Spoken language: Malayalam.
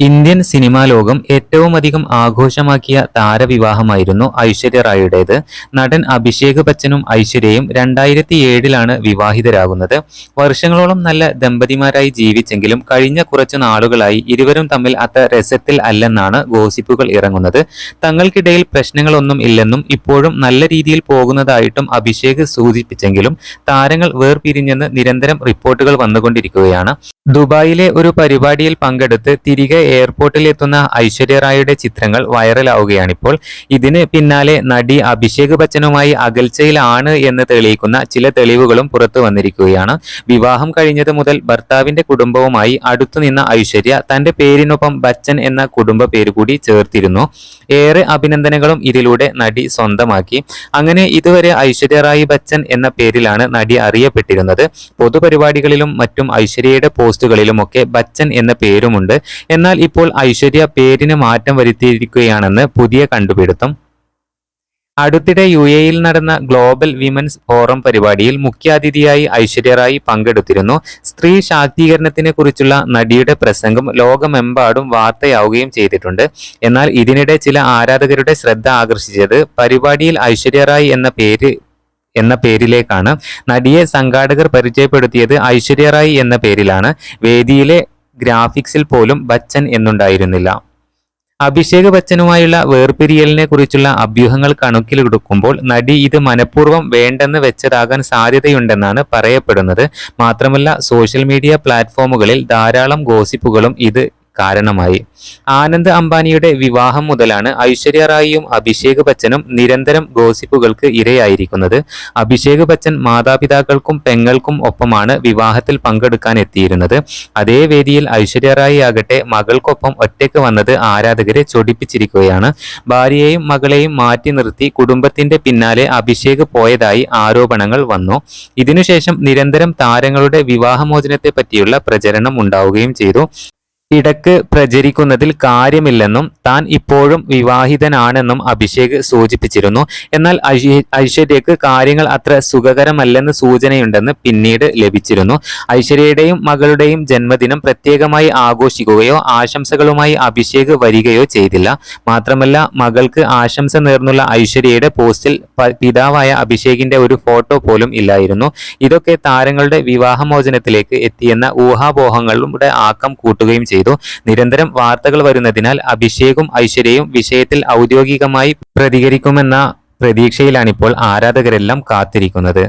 ഇന്ത്യൻ സിനിമാ ലോകം ഏറ്റവും അധികം ആഘോഷമാക്കിയ താരവിവാഹമായിരുന്നു ഐശ്വര്യ റായിയുടേത്. നടൻ അഭിഷേക് ബച്ചനും ഐശ്വര്യയും രണ്ടായിരത്തി ഏഴിലാണ് വിവാഹിതരാകുന്നത്. വർഷങ്ങളോളം നല്ല ദമ്പതിമാരായി ജീവിച്ചെങ്കിലും കഴിഞ്ഞ കുറച്ചു നാളുകളായി ഇരുവരും തമ്മിൽ അത്ര രസത്തിൽ അല്ലെന്നാണ് ഗോസിപ്പുകൾ ഇറങ്ങുന്നത്. തങ്ങൾക്കിടയിൽ പ്രശ്നങ്ങളൊന്നും ഇല്ലെന്നും ഇപ്പോഴും നല്ല രീതിയിൽ പോകുന്നതായിട്ടും അഭിഷേക് സൂചിപ്പിച്ചെങ്കിലും താരങ്ങൾ വേർപിരിഞ്ഞെന്ന് നിരന്തരം റിപ്പോർട്ടുകൾ വന്നുകൊണ്ടിരിക്കുകയാണ്. ദുബായിലെ ഒരു പരിപാടിയിൽ പങ്കെടുത്ത് തിരികെ എയർപോർട്ടിൽ എത്തുന്ന ഐശ്വര്യ റായിയുടെ ചിത്രങ്ങൾ വൈറലാവുകയാണിപ്പോൾ. ഇതിന് പിന്നാലെ നടി അഭിഷേക് ബച്ചനുമായി അകൽച്ചയിലാണ് എന്ന് തെളിയിക്കുന്ന ചില തെളിവുകളും പുറത്തു വന്നിരിക്കുകയാണ്. വിവാഹം കഴിഞ്ഞത് മുതൽ ഭർത്താവിന്റെ കുടുംബവുമായി അടുത്തുനിന്ന ഐശ്വര്യ തന്റെ പേരിനൊപ്പം ബച്ചൻ എന്ന കുടുംബ പേര് കൂടി ചേർത്തിരുന്നു. ഏറെ അഭിനന്ദനങ്ങളും ഇതിലൂടെ നടി സ്വന്തമാക്കി. അങ്ങനെ ഇതുവരെ ഐശ്വര്യ റായി ബച്ചൻ എന്ന പേരിലാണ് നടി അറിയപ്പെട്ടിരുന്നത്. പൊതുപരിപാടികളിലും മറ്റും ഐശ്വര്യയുടെ പോസ്റ്റുകളിലുമൊക്കെ ബച്ചൻ എന്ന പേരുമുണ്ട്. എന്നാൽ ഇപ്പോൾ ഐശ്വര്യ പേരിന് മാറ്റം വരുത്തിയിരിക്കുകയാണെന്ന് പുതിയ കണ്ടുപിടുത്തം അടുത്തിടെ യു എയിൽ നടന്ന ഗ്ലോബൽ വിമൻസ് ഫോറം പരിപാടിയിൽ മുഖ്യാതിഥിയായി ഐശ്വര്യ റായി പങ്കെടുത്തിരുന്നു. സ്ത്രീ ശാക്തീകരണത്തിനെ കുറിച്ചുള്ള നടിയുടെ പ്രസംഗം ലോകമെമ്പാടും വാർത്തയാവുകയും ചെയ്തിട്ടുണ്ട്. എന്നാൽ ഇതിനിടെ ചില ആരാധകരുടെ ശ്രദ്ധ ആകർഷിച്ചത് പരിപാടിയിൽ ഐശ്വര്യ റായി എന്ന പേര് എന്ന പേരിലേക്കാണ്. നടിയെ സംഘാടകർ പരിചയപ്പെടുത്തിയത് ഐശ്വര്യ റായി എന്ന പേരിലാണ്. വേദിയിലെ ഗ്രാഫിക്സിൽ പോലും ബച്ചൻ എന്നുണ്ടായിരുന്നില്ല. അഭിഷേക് ബച്ചനുമായുള്ള വേർപിരിയലിനെ കുറിച്ചുള്ള അഭ്യൂഹങ്ങൾ കണക്കിലെടുക്കുമ്പോൾ നടി ഇത് മനഃപൂർവം വേണ്ടെന്ന് വെച്ചതാകാൻ സാധ്യതയുണ്ടെന്നാണ് പറയപ്പെടുന്നത്. മാത്രമല്ല സോഷ്യൽ മീഡിയ പ്ലാറ്റ്ഫോമുകളിൽ ധാരാളം ഗോസിപ്പുകളും ഇത് കാരണമായി. ആനന്ദ് അംബാനിയുടെ വിവാഹം മുതലാണ് ഐശ്വര്യ റായിയും അഭിഷേക് ബച്ചനും നിരന്തരം ഗോസിപ്പുകൾക്ക് ഇരയായിരിക്കുന്നത്. അഭിഷേക് ബച്ചൻ മാതാപിതാക്കൾക്കും പെങ്ങൾക്കും ഒപ്പമാണ് വിവാഹത്തിൽ പങ്കെടുക്കാൻ എത്തിയിരുന്നത് അതേ വേദിയിൽ ഐശ്വര്യ റായി ആകട്ടെ മകൾക്കൊപ്പം ഒറ്റയ്ക്ക് വന്നത് ആരാധകരെ ചൊടിപ്പിച്ചിരിക്കുകയാണ്. ഭാര്യയെയും മകളെയും മാറ്റി നിർത്തി കുടുംബത്തിന്റെ പിന്നാലെ അഭിഷേക് പോയതായി ആരോപണങ്ങൾ വന്നു. ഇതിനുശേഷം നിരന്തരം താരങ്ങളുടെ വിവാഹമോചനത്തെ പറ്റിയുള്ള പ്രചരണം ഉണ്ടാവുകയും ചെയ്തു. ഇടയ്ക്ക് പ്രചരിക്കുന്നതിൽ കാര്യമില്ലെന്നും താൻ ഇപ്പോഴും വിവാഹിതനാണെന്നും അഭിഷേക് സൂചിപ്പിച്ചിരുന്നു. എന്നാൽ ഐശ്വ- ഐശ്വര്യക്ക് കാര്യങ്ങൾ അത്ര സുഖകരമല്ലെന്ന് സൂചനയുണ്ടെന്ന് പിന്നീട് ലഭിച്ചിരുന്നു. ഐശ്വര്യയുടെയും മകളുടെയും ജന്മദിനം പ്രത്യേകമായി ആഘോഷിക്കുകയോ ആശംസകളുമായി അഭിഷേക് വരികയോ ചെയ്തില്ല. മാത്രമല്ല മകൾക്ക് ആശംസ നേർന്നുള്ള ഐശ്വര്യയുടെ പോസ്റ്റിൽ പിതാവായ അഭിഷേകിന്റെ ഒരു ഫോട്ടോ പോലും ഇല്ലായിരുന്നു. ഇതൊക്കെ താരങ്ങളുടെ വിവാഹമോചനത്തിലേക്ക് എത്തിയെന്ന ഊഹാപോഹങ്ങളുടെ ആക്കം കൂട്ടുകയും ചെയ്തു. നിരന്തരം വാർത്തകൾ വരുന്നതിനാൽ അഭിഷേകും ഐശ്വര്യയും വിഷയത്തിൽ ഔദ്യോഗികമായി പ്രതികരിക്കുമെന്ന പ്രതീക്ഷയിലാണിപ്പോൾ ആരാധകരെല്ലാം കാത്തിരിക്കുന്നത്.